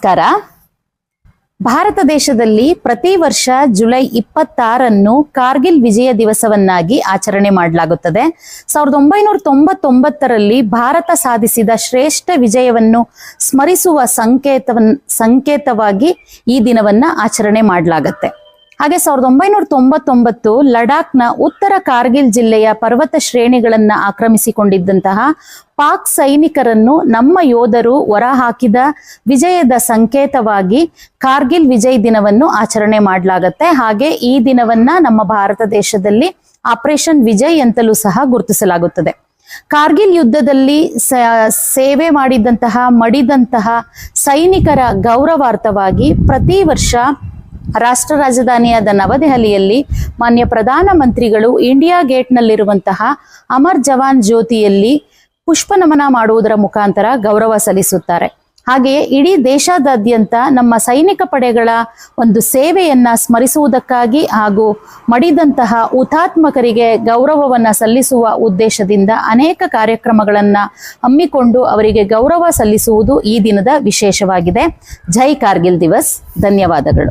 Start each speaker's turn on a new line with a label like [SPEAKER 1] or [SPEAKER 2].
[SPEAKER 1] ನಮಸ್ಕಾರ. ಭಾರತ ದೇಶದಲ್ಲಿ ಪ್ರತಿ ವರ್ಷ ಜುಲೈ ಇಪ್ಪತ್ತಾರನ್ನು ಕಾರ್ಗಿಲ್ ವಿಜಯ ದಿವಸವನ್ನಾಗಿ ಆಚರಣೆ ಮಾಡಲಾಗುತ್ತದೆ. ಸಾವಿರದ ಒಂಬೈನೂರ ತೊಂಬತ್ತೊಂಬತ್ತರಲ್ಲಿ ಭಾರತ ಸಾಧಿಸಿದ ಶ್ರೇಷ್ಠ ವಿಜಯವನ್ನು ಸ್ಮರಿಸುವ ಸಂಕೇತವನ್, ಸಂಕೇತವಾಗಿ ಈ ದಿನವನ್ನ ಆಚರಣೆ ಮಾಡಲಾಗತ್ತೆ. ಹಾಗೆ ಸಾವಿರದ ಒಂಬೈನೂರ ತೊಂಬತ್ತೊಂಬತ್ತು ಲಡಾಖ್ನ ಉತ್ತರ ಕಾರ್ಗಿಲ್ ಜಿಲ್ಲೆಯ ಪರ್ವತ ಶ್ರೇಣಿಗಳನ್ನ ಆಕ್ರಮಿಸಿಕೊಂಡಿದ್ದಂತಹ ಪಾಕ್ ಸೈನಿಕರನ್ನು ನಮ್ಮ ಯೋಧರು ಹೊರಹಾಕಿದ ವಿಜಯದ ಸಂಕೇತವಾಗಿ ಕಾರ್ಗಿಲ್ ವಿಜಯ್ ದಿನವನ್ನು ಆಚರಣೆ ಮಾಡಲಾಗತ್ತೆ. ಹಾಗೆ ಈ ದಿನವನ್ನ ನಮ್ಮ ಭಾರತ ದೇಶದಲ್ಲಿ ಆಪರೇಷನ್ ವಿಜಯ್ ಅಂತಲೂ ಸಹ ಗುರುತಿಸಲಾಗುತ್ತದೆ. ಕಾರ್ಗಿಲ್ ಯುದ್ಧದಲ್ಲಿ ಸೇವೆ ಮಾಡಿದಂತಹ, ಮಡಿದಂತಹ ಸೈನಿಕರ ಗೌರವಾರ್ಥವಾಗಿ ಪ್ರತಿ ವರ್ಷ ರಾಷ್ಟ್ರ ರಾಜಧಾನಿಯಾದ ನವದೆಹಲಿಯಲ್ಲಿ ಮಾನ್ಯ ಪ್ರಧಾನಮಂತ್ರಿಗಳು ಇಂಡಿಯಾ ಗೇಟ್ನಲ್ಲಿರುವಂತಹ ಅಮರ್ ಜವಾನ್ ಜ್ಯೋತಿಯಲ್ಲಿ ಪುಷ್ಪ ನಮನ ಮಾಡುವುದರ ಮುಖಾಂತರ ಗೌರವ ಸಲ್ಲಿಸುತ್ತಾರೆ. ಹಾಗೆಯೇ ಇಡೀ ದೇಶಾದಾದ್ಯಂತ ನಮ್ಮ ಸೈನಿಕ ಪಡೆಗಳ ಒಂದು ಸೇವೆಯನ್ನ ಸ್ಮರಿಸುವುದಕ್ಕಾಗಿ ಹಾಗೂ ಮಡಿದಂತಹ ಹುತಾತ್ಮಕರಿಗೆ ಗೌರವವನ್ನ ಸಲ್ಲಿಸುವ ಉದ್ದೇಶದಿಂದ ಅನೇಕ ಕಾರ್ಯಕ್ರಮಗಳನ್ನ ಹಮ್ಮಿಕೊಂಡು ಅವರಿಗೆ ಗೌರವ ಸಲ್ಲಿಸುವುದು ಈ ದಿನದ ವಿಶೇಷವಾಗಿದೆ. ಜೈ ಕಾರ್ಗಿಲ್ ದಿವಸ್. ಧನ್ಯವಾದಗಳು.